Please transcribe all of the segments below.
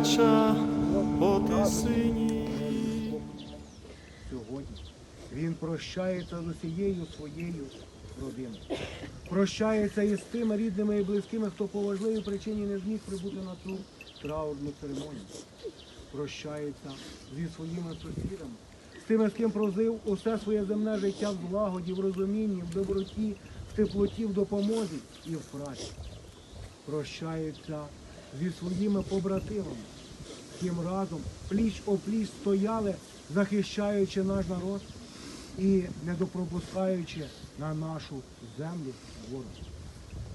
плача по тисині. сьогодні. Він прощається з усією своєю родиною. Прощається із тими рідними і близькими, хто по важливій причині не зміг прибути на цю траурну церемонію. Прощається зі своїми сусідами, з тими, з ким прожив усе своє земне життя в злагоді, в розумінні, в доброті, в теплоті, в допомозі і в праці. Прощається зі своїми побратимами, з ким разом пліч опліч стояли, захищаючи наш народ і не допропускаючи на нашу землю ворог.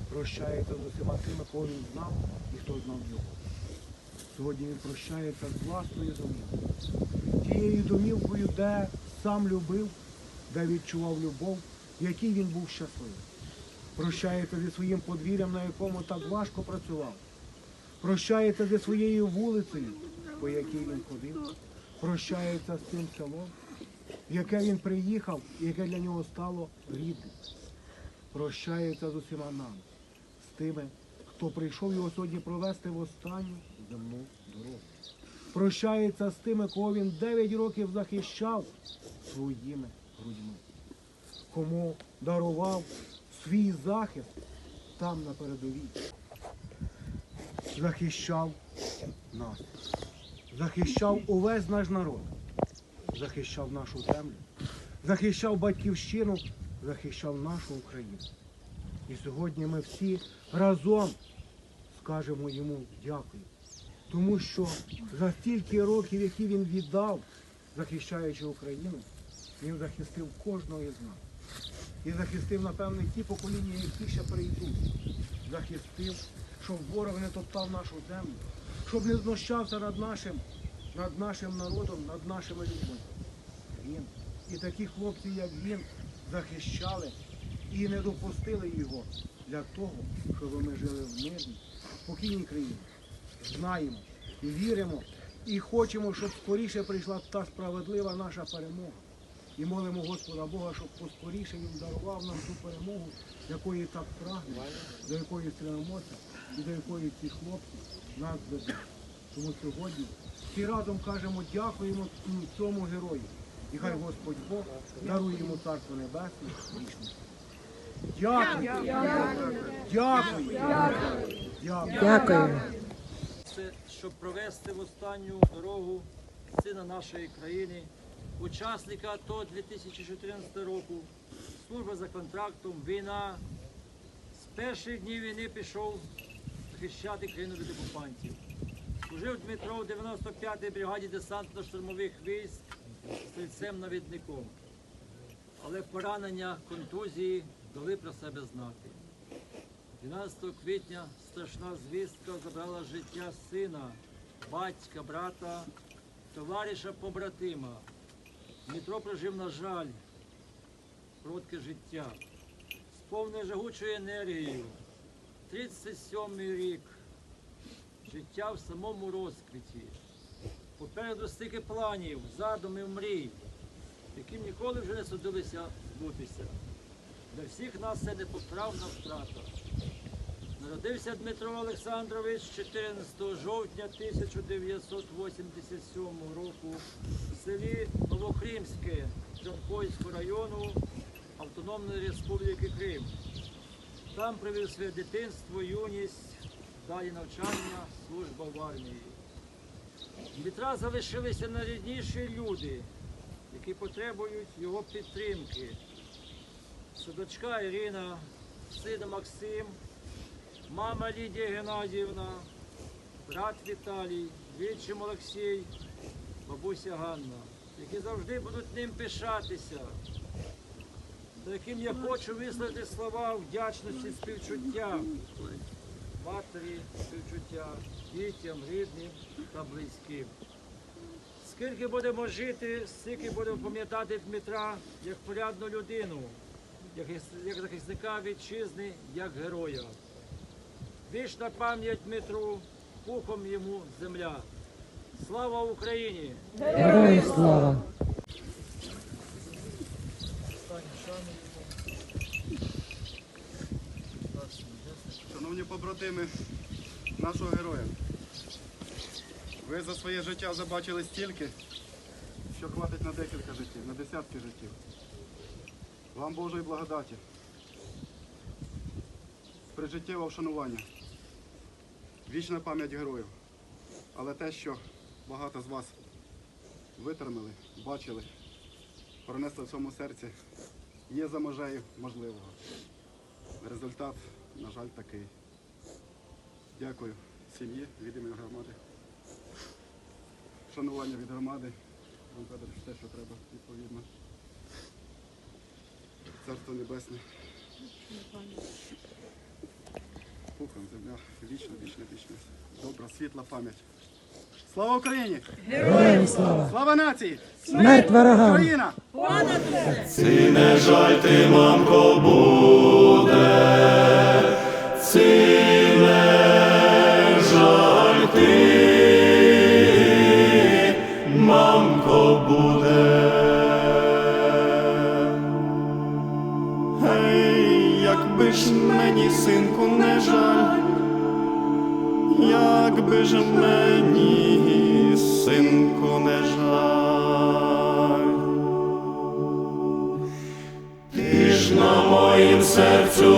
Прощається з усіма тими, кого він знав і хто знав його. Сьогодні він прощається з власною домівкою. Тією домівкою, де сам любив, де відчував любов, в якій він був щасливий. Прощається зі своїм подвір'ям, на якому так важко працював. Прощається зі своєю вулицею, по якій він ходив. Прощається з тим селом, в яке він приїхав і яке для нього стало рідним. Прощається з усіма нами, з тими, хто прийшов його сьогодні провести в останню земну дорогу. Прощається з тими, кого він 9 років захищав своїми грудьми, кому дарував свій захист там на передовій. Захищав нас, захищав увесь наш народ, захищав нашу землю, захищав батьківщину, захищав нашу Україну. І сьогодні ми всі разом скажемо йому дякую. Тому що за стільки років, які він віддав, захищаючи Україну, він захистив кожного із нас. І захистив, напевне, ті покоління, які ще прийдуть. Захистив, щоб ворог не топтав нашу землю, щоб не знущався над нашим, над нашим народом, над нашими людьми. Він. І такі хлопці, як він, захищали і не допустили його для того, щоб ми жили в мирній, спокійній країні. Знаємо віримо, і хочемо, щоб скоріше прийшла та справедлива наша перемога. І молимо Господа Бога, щоб поскоріше він дарував нам ту перемогу, якої так прагнемо, до якої стремимося і до якої ці хлопці нас ведуть. Тому сьогодні всі разом кажемо дякуємо цьому герою. І хай Господь Бог дарує йому царство небесне вічне. Дякую. Дякую. Дякую. Дякую. Щоб провести в останню дорогу сина нашої країни, учасника АТО 2014 року, служба за контрактом, війна. З перших днів війни пішов захищати країну від окупантів. Служив Дмитро в 95-й бригаді десантно-штурмових військ стрільцем-навідником. Але поранення, контузії дали про себе знати. 12 квітня страшна звістка забрала життя сина, батька, брата, товариша побратима. Дмитро прожив, на жаль, коротке життя, сповнене жагучою енергією. 37-й рік, життя в самому розквіті. Попереду стільки планів, задумів, мрій, яким ніколи вже не судилися збутися. Для всіх нас це непоправна втрата. Народився Дмитро Олександрович 14 жовтня 1987 року в селі Новохримське Джанкойського району Автономної Республіки Крим. Там провів своє дитинство, юність, далі навчання, служба в армії. Дмитра залишилися найрідніші люди, які потребують його підтримки. Це Ірина, син Максим, мама Лідія Геннадіївна, брат Віталій, відчим Олексій, бабуся Ганна, які завжди будуть ним пишатися, за яким я хочу висловити слова вдячності, співчуття матері, співчуття, дітям, рідним та близьким. Скільки будемо жити, стільки будемо пам'ятати Дмитра як порядну людину, як, захисника вітчизни, як героя. Вічна пам'ять Дмитру, пухом йому земля. Слава Україні! Героям слава! Шановні побратими нашого героя. Ви за своє життя вже бачили стільки, що хватить на декілька життів, на десятки життів. Вам Божої благодаті. Прижиттєве вшанування. Вічна пам'ять героїв. Але те, що багато з вас витримали, бачили, пронесли в своєму серці, є за межею можливого. Результат, на жаль, такий. Дякую сім'ї від імені громади. Шанування від громади. Вам Федорович, те, що треба, відповідно. Царство Небесне. Пухом земля. Вічна, вічна, вічна. Добра, світла пам'ять. Слава Україні! Героям слава! Слава нації! Смерть ворогам! Україна! Ці не жаль ти, мамко, буде, ці не жаль ти, мамко, буде. Мені, синку, не жаль, якби ж мені, синку, не жаль. Ти ж на моїм серцю